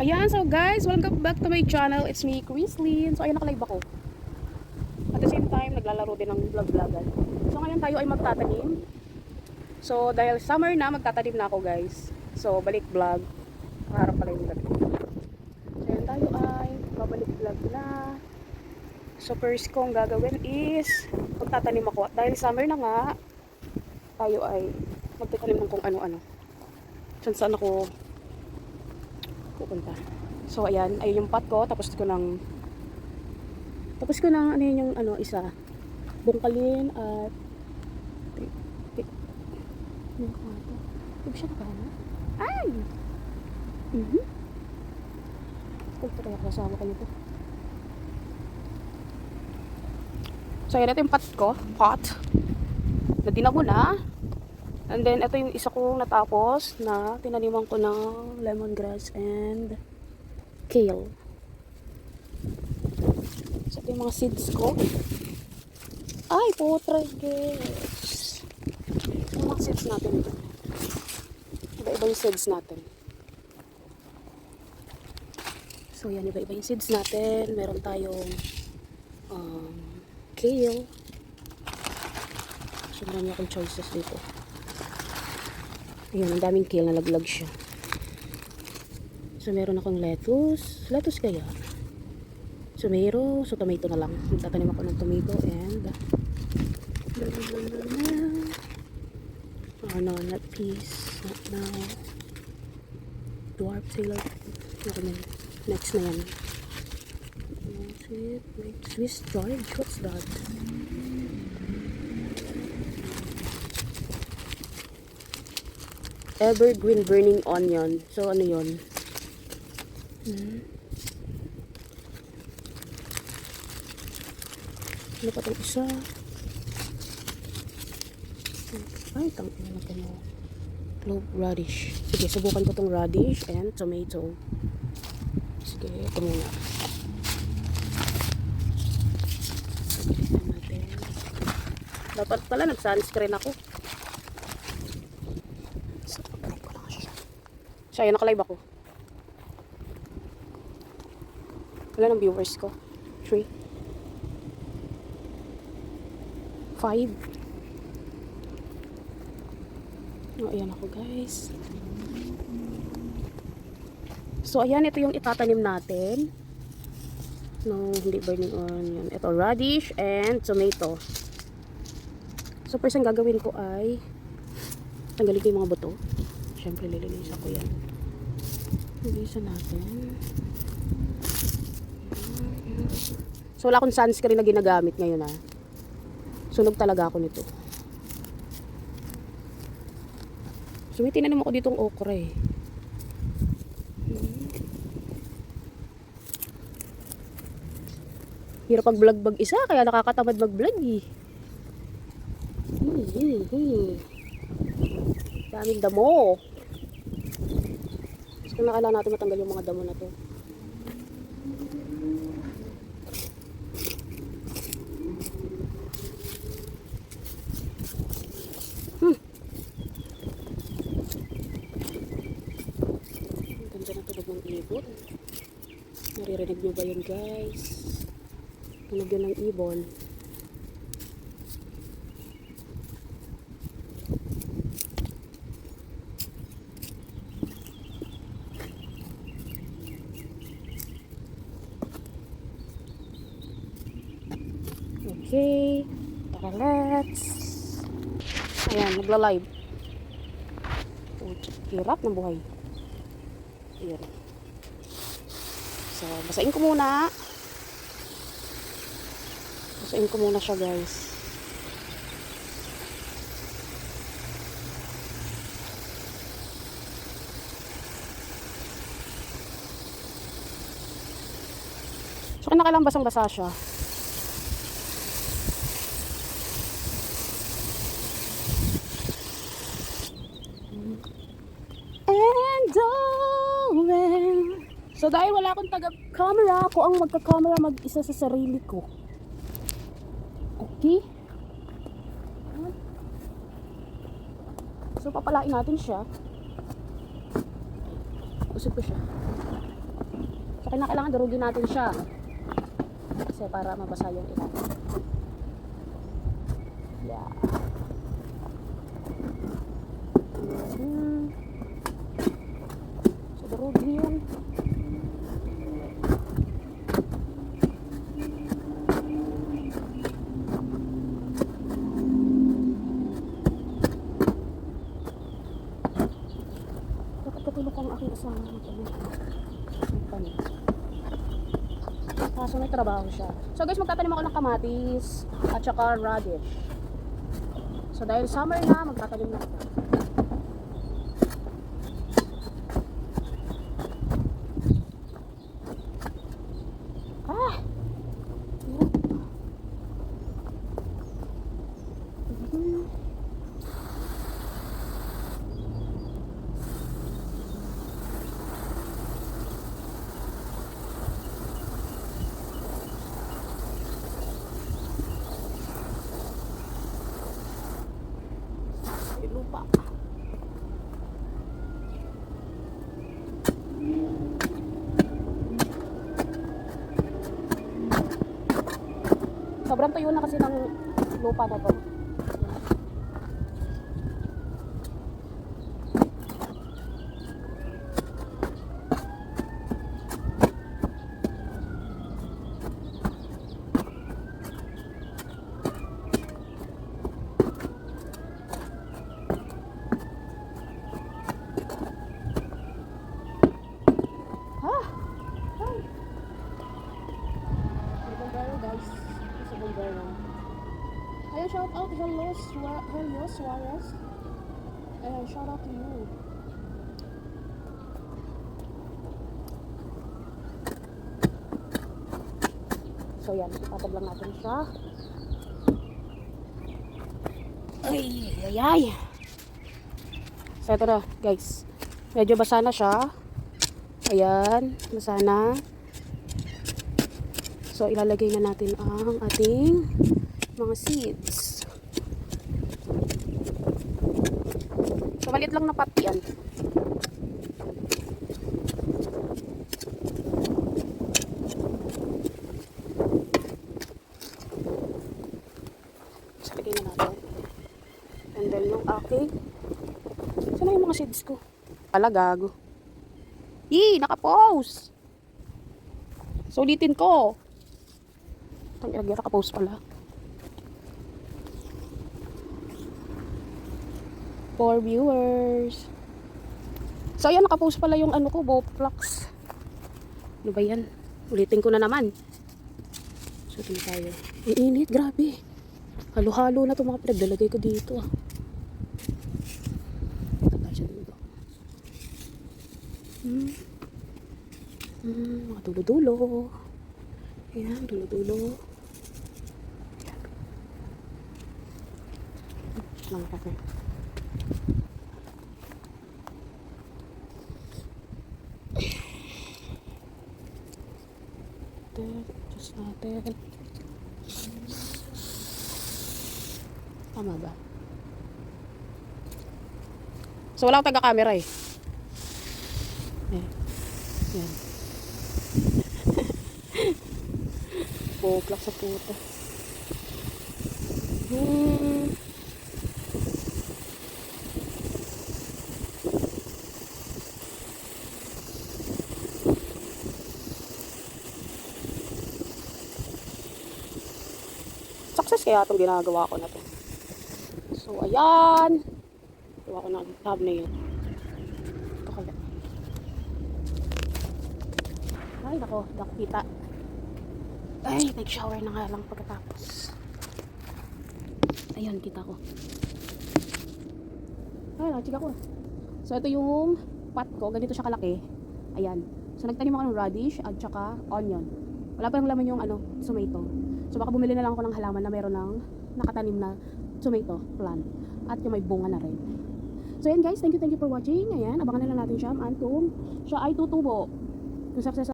Ayan, so guys, welcome back to my channel. It's me, Chrislyn. So, ayan, nakalive ako. At the same time, naglalaro din ng vlog-vlogan. So, ngayon tayo ay magtatanim. So, dahil summer na, magtatanim na ako, guys. So, balik vlog. Harap pala yung gabi. So, ayan tayo ay babalik vlog na. So, first kong gagawin is magtatanim ako. At dahil summer na nga, tayo ay magtatanim ng kung ano-ano. Saan saan ako pupunta. So, ayan. Ayun yung pot ko. Tapos ko ng tapos ko ng ano yun yung ano, isa. Bungkalin at ti- ti- ano ko nga to? Huwag siya nakahana. Ay! Mhm. Huwag pa kaya kasama kayo to. So, ayan. Ito yung pot ko. Pot. Nadina ko na. And then, ito yung isa kong natapos na tinaniman ko ng lemongrass and kale. So, ito yung mga seeds ko. Ay, putra, guys. Yung mga seeds natin. Iba-iba yung seeds natin. So, yan, iba-iba yung seeds natin. Meron tayong um, kale. So, marami akong choices dito. Ayun, ang daming kale, nalaglag siya. So, meron akong lettuce. Lettuce kaya? Tomato. So, tomato na lang. Tatanim ako ng tomato and oh no, not peas. Not now. Dwarf tailor. Ano na Next na yan. It. Wait, Swiss George? What's that? Evergreen burning onion. So, ano yun? Hmm. Ano pa itong isa? Ay, tang ano na ito. Clove radish. Sige, subukan ko itong radish and tomato. Sige, ito muna. Dapat pala nag-sunscreen ako. So, pag ko lang siya. So, ayan, nakalive ako. Wala ng viewers ko. Three. Five. Oh, ayan ako guys. So, ayan, ito yung itatanim natin. No, hindi burning onion. Ito, radish and tomato. So, first ang gagawin ko ay tanggalin ko yung mga buto. Siyempre, lilinisan ko yan. Lilinisan natin. So, wala akong sunscreen na ginagamit ngayon ah. Sunog talaga ako nito. So, may tinanim ako ditong okra eh. Hirap pag vlog bag isa, kaya nakakatamad mag-vlog eh. Daming damo. Gusto na kailangan natin matanggal yung mga damo na to. Ang ganda ng tunog ng ibon. Naririnig nyo ba yun guys? Tunog yun ng ibon. Okay. Tara, let's. Ayan, nagla-live. Hirap ng buhay. Ayan. So, basain ko muna. Basain ko muna siya, guys. So, kinakailang basang-basa siya. Darling. So dahil wala akong taga-camera, ako ang magka-camera mag-isa sa sarili ko. Okay? So papalain natin siya. Usap ko siya. So, kailangan durugin natin siya. Kasi para mabasa yung ilalim. Yeah. Mhm. So, durugin. Dapat katulog ko ang aking asawa ng kami. Kami. Kaso may trabaho siya. So guys, magtatanim ako ng kamatis at saka radish. So dahil summer na, magtatanim na ako. Ah! Hirap. Mhm. May lupa. Sobrang tuyo na kasi ng lupa na to. Ha? Ay. May bombero guys. Sa bombero. Ayan, shout out. Hello, Sua- Hello Suarez. Ayan, shout out to you. So yan, ipatab lang natin siya. Ay, ay, ay. So ito na, guys. Medyo basa na siya. Ayan, basa na. So, ilalagay na natin ang ating mga seeds. So, maliit lang na pot yan. Na natin. And then, yung aking Saan na yung mga seeds ko? Pala, gago. Yee, nakapost! Sulitin ko. Tang ilagay nakapost pala. For viewers. So, ayan, nakapost pala yung ano ko, Bowflux. Ano ba yan? Ulitin ko na naman. So, ito tayo. Ang init, grabe. Halo-halo na itong mga pinagdalagay ko dito ah. Hmm. Hmm, mga dulo-dulo. Ayan, dulo-dulo. Ayan. Mga kasi. Natin, adjust natin. Tama ba? So, wala akong taga-camera eh. Ayan. Ayan. Buklak sa puto. Hmm. Kaya itong ginagawa ko na to. So, ayan. Gawa ko ng thumbnail. Ito kaya. Ay, nako, nakita. Ay, nag-shower na nga lang pagkatapos. Ayun, kita ko. Ay, nakachika ko. So, ito yung pot ko. Ganito siya kalaki. Ayan. So, nagtanim ako ng radish at saka onion. Wala pa yung laman yung ano, tomato. So, baka bumili na lang ako ng halaman na meron ng nakatanim na tomato plant. At yung may bunga na rin. So, yan guys. Thank you, thank you for watching. Ayan, abangan na lang natin siya. Kung siya ay tutubo. Kung success